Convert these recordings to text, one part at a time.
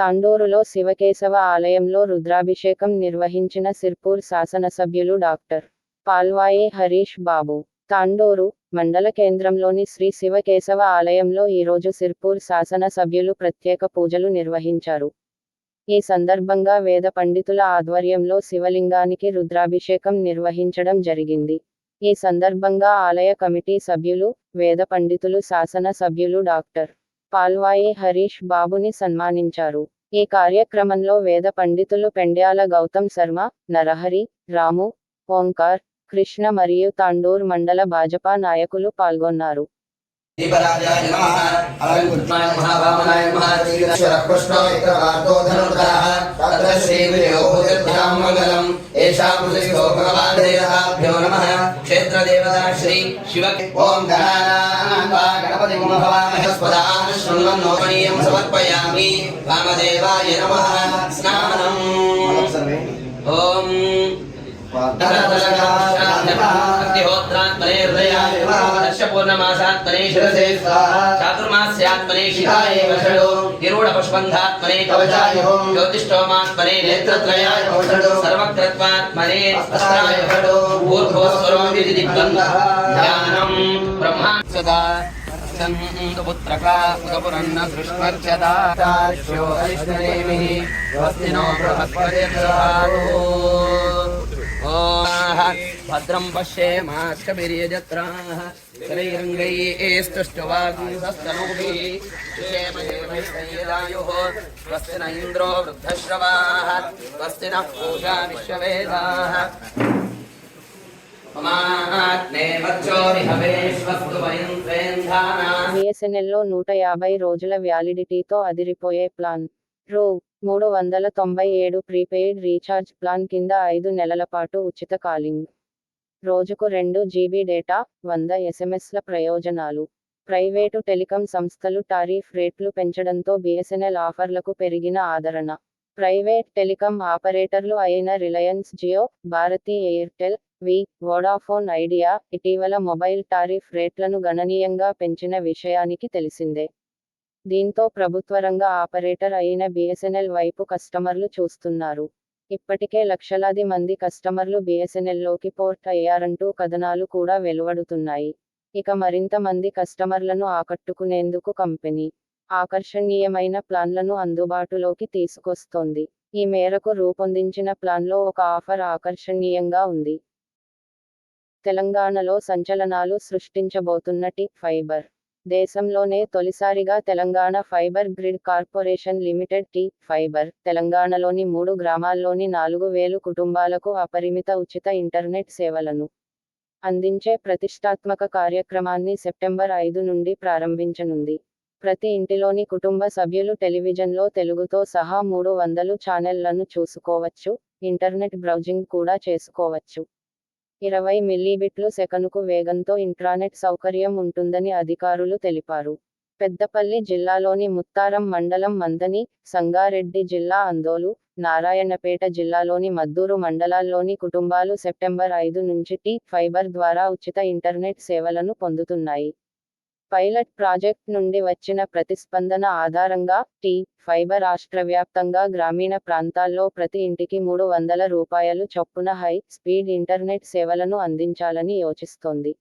తాండూరులో శివకేశవ ఆలయంలో రుద్రాభిషేకం నిర్వహించిన సిర్పూర్ శాసనసభ్యులు డాక్టర్ పాల్వాయి హరీష్ బాబు. తాండూరు మండల కేంద్రంలోని శ్రీ శివకేశవ ఆలయంలో ఈరోజు సిర్పూర్ శాసనసభ్యులు ప్రత్యేక పూజలు నిర్వహించారు. ఈ సందర్భంగా వేద పండితుల ఆధ్వర్యంలో శివలింగానికి రుద్రాభిషేకం నిర్వహించడం జరిగింది. ఈ సందర్భంగా ఆలయ కమిటీ సభ్యులు వేద పండితులు శాసన సభ్యులు డాక్టర్ పాల్వాయి హరీష్ బాబుని సన్మానించారు. ఈ కార్యక్రమంలో వేద పండితులు పెండ్యాల గౌతమ్ శర్మ నరహరి రాము ఓంకార్ కృష్ణ మరియు తాండూర్ మండల భాజపా నాయకులు పాల్గొన్నారు. దీపరాజాయ శ్రీ శివ ఓం గణపతి శృణ్వన్నోపనీయం సమర్పయామి వామదేవాయ నమ స్నానం ఓం హృదయాయ पूर्णमासात्मने शिरसे स्वाहा। चातुर्मास्यात्मने शिखाय वषडो निरूढपुष्पन्धात्मने कवचाय होम। ज्योतिष्ठोमात्मने नेत्रत्रयाय वषडो सर्वक्रत्वात्मने अस्त्राय वषडो ऊर्ध्वस्वरोति पुत्रका भद्रं पश्येमाष्टभिर्यजत्राः शरीरङ्गैस्तुष्टवाग्निस्तनूभिः क्षेमदेवैर्यदायुः स्वस्ति न इन्द्रो वृद्धश्रवाः स्वस्ति नः पूषा विश्ववेदाः ममात्मे मच्छोरिहवेश्वस्तु वयं त्वेन्धाना బిఎస్ఎన్ఎల్లో నూట యాభై రోజుల వ్యాలిడిటీతో అదిరిపోయే ప్లాన్ రూ మూడు వందల తొంభై ఏడు ప్రీపెయిడ్ రీఛార్జ్ ప్లాన్ కింద ఐదు నెలల పాటు ఉచిత కాలింగ్. రోజుకు రెండు జీబీ డేటా వంద ఎస్ఎంఎస్ల ప్రయోజనాలు. ప్రైవేటు టెలికాం సంస్థలు టారిఫ్ రేట్లు పెంచడంతో బిఎస్ఎన్ఎల్ ఆఫర్లకు పెరిగిన ఆదరణ. ప్రైవేట్ టెలికాం ఆపరేటర్లు అయిన రిలయన్స్ జియో భారతీ ఎయిర్టెల్ వి వోడాఫోన్ ఐడియా ఇటీవల మొబైల్ టారిఫ్ రేట్లను గణనీయంగా పెంచిన విషయానికి తెలిసిందే. దీంతో ప్రభుత్వ రంగ ఆపరేటర్ అయిన బిఎస్ఎన్ఎల్ వైపు కస్టమర్లు చూస్తున్నారు. ఇప్పటికే లక్షలాది మంది కస్టమర్లు బిఎస్ఎన్ఎల్లోకి పోర్ట్ అయ్యారంటూ కథనాలు కూడా వెలువడుతున్నాయి. ఇక మరింత మంది కస్టమర్లను ఆకట్టుకునేందుకు కంపెనీ ఆకర్షణీయమైన ప్లాన్లను అందుబాటులోకి తీసుకొస్తోంది. ఈ మేరకు రూపొందించిన ప్లాన్లో ఒక ఆఫర్ ఆకర్షణీయంగా ఉంది. తెలంగాణలో సంచలనాలు సృష్టించబోతున్న టిక్ ఫైబర్. దేశంలోనే తొలిసారిగా Telangana fibre grid corporation limited T fibre తెలంగాణలోని మూడు గ్రామాల్లోని నాలుగు వేలు కుటుంబాలకు అపరిమిత ఉచిత ఇంటర్నెట్ సేవలను అందించే ప్రతిష్టాత్మక కార్యక్రమాన్ని సెప్టెంబర్ ఐదు నుండి ప్రారంభించనుంది. ప్రతి ఇంటిలోని కుటుంబ సభ్యులు టెలివిజన్లో తెలుగుతో సహా మూడు వందలు ఛానెళ్ళను చూసుకోవచ్చు ఇంటర్నెట్ బ్రౌజింగ్ కూడా చేసుకోవచ్చు. ఇరవై మిల్లీబిట్లు సెకనుకు వేగంతో ఇంట్రానెట్ సౌకర్యం ఉంటుందని అధికారులు తెలిపారు. పెద్దపల్లి జిల్లాలోని ముత్తారం మండలం మందని సంగారెడ్డి జిల్లా అందోలు నారాయణపేట జిల్లాలోని మద్దూరు మండలాల్లోని కుటుంబాలు సెప్టెంబర్ ఐదు నుంచి టీ ఫైబర్ ద్వారా ఉచిత ఇంటర్నెట్ సేవలను పొందుతున్నాయి. పైలట్ ప్రాజెక్ట్ నుండి వచ్చిన ప్రతిస్పందన ఆధారంగా టీ ఫైబర్ రాష్ట్రవ్యాప్తంగా గ్రామీణ ప్రాంతాల్లో ప్రతి ఇంటికి మూడు వందల రూపాయలు చొప్పున హై స్పీడ్ ఇంటర్నెట్ సేవలను అందించాలని యోచిస్తోంది.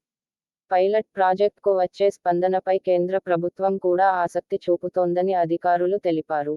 పైలట్ ప్రాజెక్టుకు వచ్చే స్పందనపై కేంద్ర ప్రభుత్వం కూడా ఆసక్తి చూపుతోందని అధికారులు తెలిపారు.